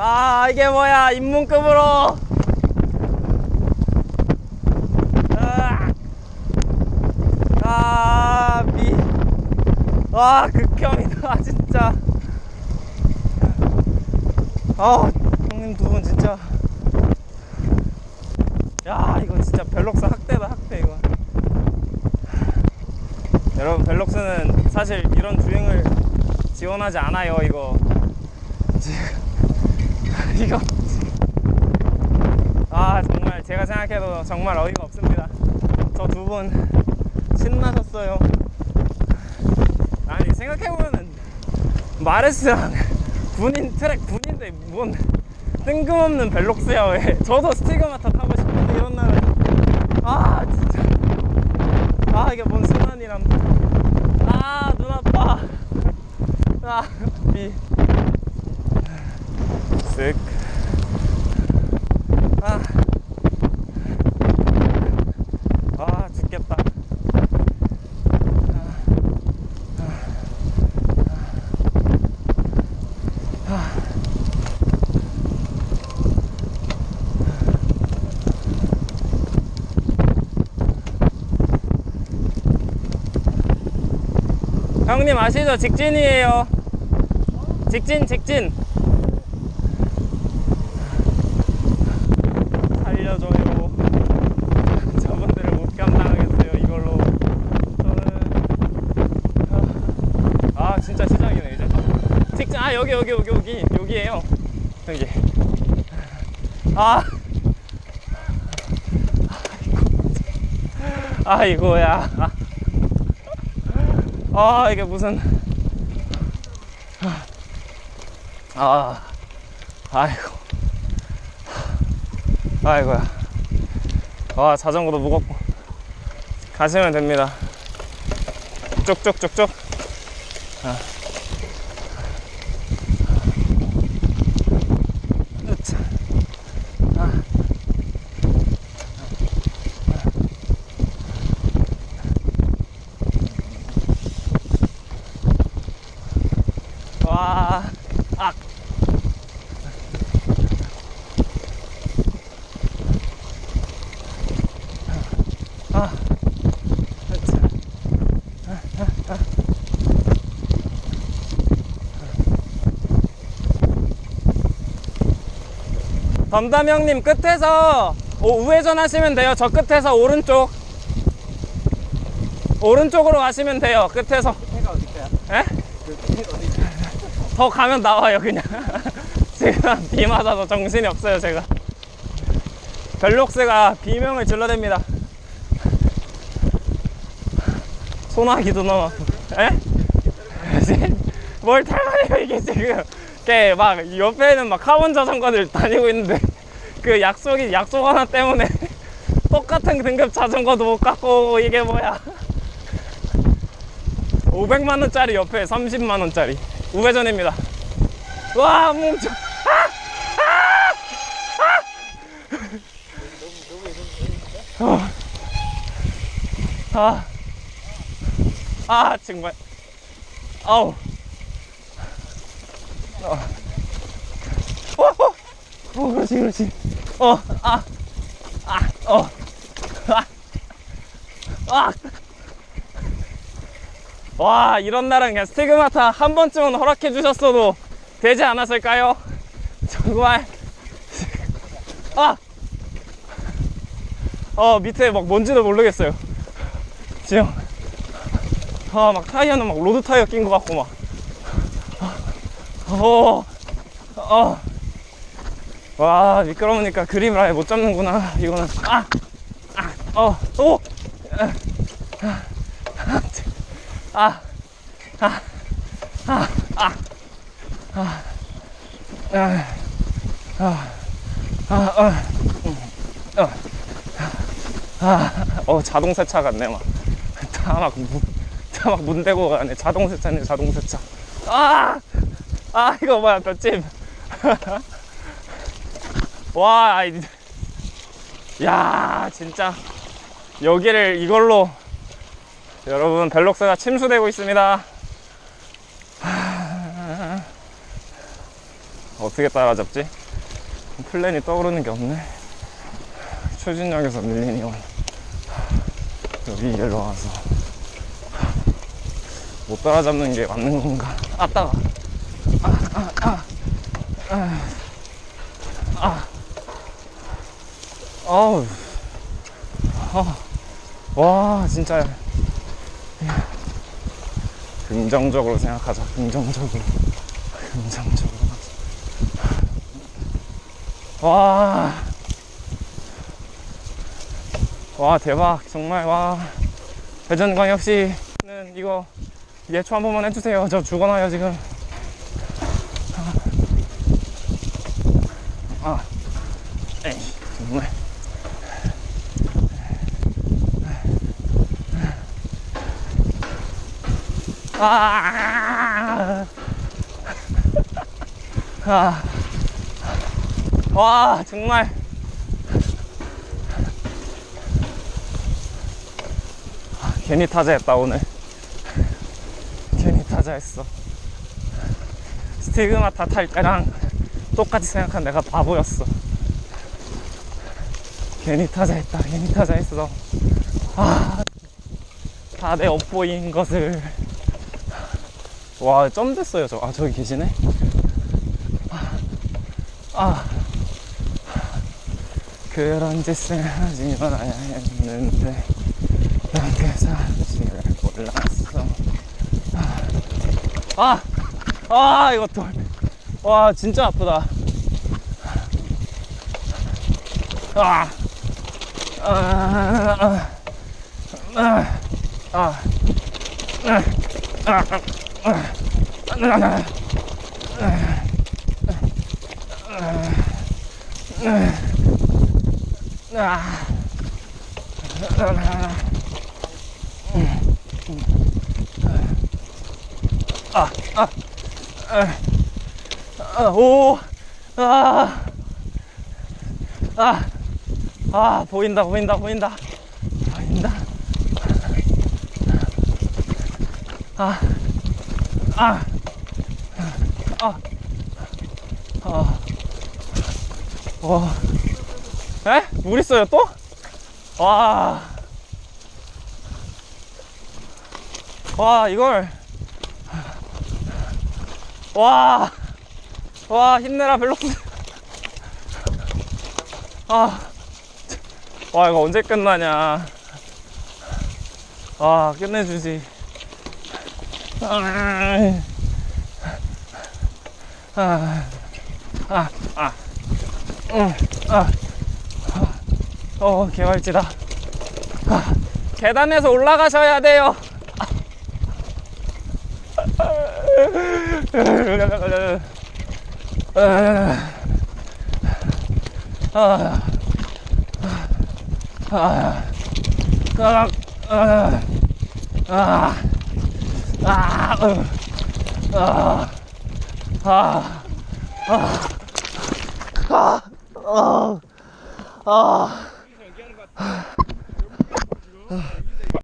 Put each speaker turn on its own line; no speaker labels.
아 이게 뭐야 입문급으로. 아, 아 미. 와 극혐이다 진짜. 아 형님 두 분 진짜. 야 이거 진짜 벨록스 학대다 학대 이거. 여러분 벨록스는 사실 이런 주행을 지원하지 않아요 이거 이거. 아 정말 제가 생각해도 정말 어이가 없습니다. 저 두 분 신나셨어요. 아니 생각해보면은 마레스랑 군인 트랙 군인데 뭔 뜬금없는 벨록스야 왜? 저도 스티그마타 타고 싶은데 이런 날은. 아 진짜. 아 이게 뭔 순환이람 아눈 아파. 아비 쓱 아. 아 죽겠다 형님 아시죠? 직진이에요. 직진, 직진. 살려줘요. 저분들을 못 감당하겠어요, 이걸로. 저는. 아, 아, 진짜 시작이네, 이제. 직진, 아, 여기, 여기, 여기, 여기. 여기에요. 여기. 아. 아이고야. 아 이게 무슨 아 아이고 아이고야 와 자전거도 무겁고 가시면 됩니다 쭉쭉쭉쭉 아. 와, 악. 아. 덤담 형님 끝에서 오, 우회전 하시면 돼요. 저 끝에서 오른쪽. 오른쪽으로 가시면 돼요. 끝에서.
해가 어딜까요?
에?
그 해가 어디?
더 가면 나와요 그냥. 지금 비 맞아서 정신이 없어요 제가. 벨록스가 비명을 질러댑니다. 소나기도 넘어. 에? 뭘 탈만해요 이게 지금. 걔막 옆에는 막 카본 자전거들 다니고 있는데 그 약속이 약속 하나 때문에 똑같은 등급 자전거도 못 갖고 이게 뭐야. 500만원짜리 옆에 30만원짜리 우회전입니다. 와, 뭉쳐. 아! 아! 아! 아, 정말. 아우. 어. 어, 어. 어, 그렇지, 그렇지. 어, 아. 아, 어. 아. 아. 와 이런 날은 그냥 스티그마타 한 번쯤은 허락해 주셨어도 되지 않았을까요? 정말 아! 어 밑에 막 뭔지도 모르겠어요 지금 아 막 타이어는 막 로드 타이어 낀 것 같고 막 어, 어. 와 미끄러우니까 그림을 아예 못 잡는구나 이거는 아! 아! 어! 오! 아, 아, 아, 아, 아, 아, 아, 아, 어, 어, 아, 어, 자동 세차 같네, 막. 다막 문, 다막 문 대고 가네. 자동 세차네, 자동 세차. 아, 아, 이거 뭐야, 볏짚. 와, 이- 야, 진짜. 여기를 이걸로 여러분 벨록스가 침수되고 있습니다 하... 어떻게 따라잡지? 플랜이 떠오르는 게 없네. 초진역에서 밀리니온 여기 일로 와서 못 따라잡는 게 맞는 건가? 아 따가. 아우. 아. 와, 진짜. 긍정적으로 생각하자. 긍정적으로. 긍정적으로. 와. 와, 대박. 정말, 와. 대전광역 시는 이거 예초 한 번만 해주세요. 저 죽어나요, 지금. 아. 에이, 정말. 아. 아. 와, 정말. 아, 괜히 타자했다, 오늘. 괜히 타자했어. 스티그마타 탈 때랑 똑같이 생각한 내가 바보였어. 괜히 타자했다, 괜히 타자했어. 아, 다 내 업보인 것을. 와, 점 됐어요, 저. 아, 저기 계시네? 아. 그런 짓을 하지 말아야 했는데, 난그 사실을 몰랐어. 아! 아, 이거 돌. 와, 진짜 아프다. 아! 아, 아, 아, 아, 아, 아, 오, 아, 아, 아, 보인다, 보인다, 보인다, 보인다. 아, 아, 아, 아, 와, 에? 물 있어요 또? 와, 와 이걸, 와, 와 힘내라 벨록스. 아, 와 이거 언제 끝나냐? 아 끝내주지. 아, 아, 아, 아, 응, 아, 어, 개활지다. 아, 계단에서 올라가셔야 돼요. 아, 아, 아, 아, 아, 아. 아, 으, 아, 아, 아, 아, 아, 아,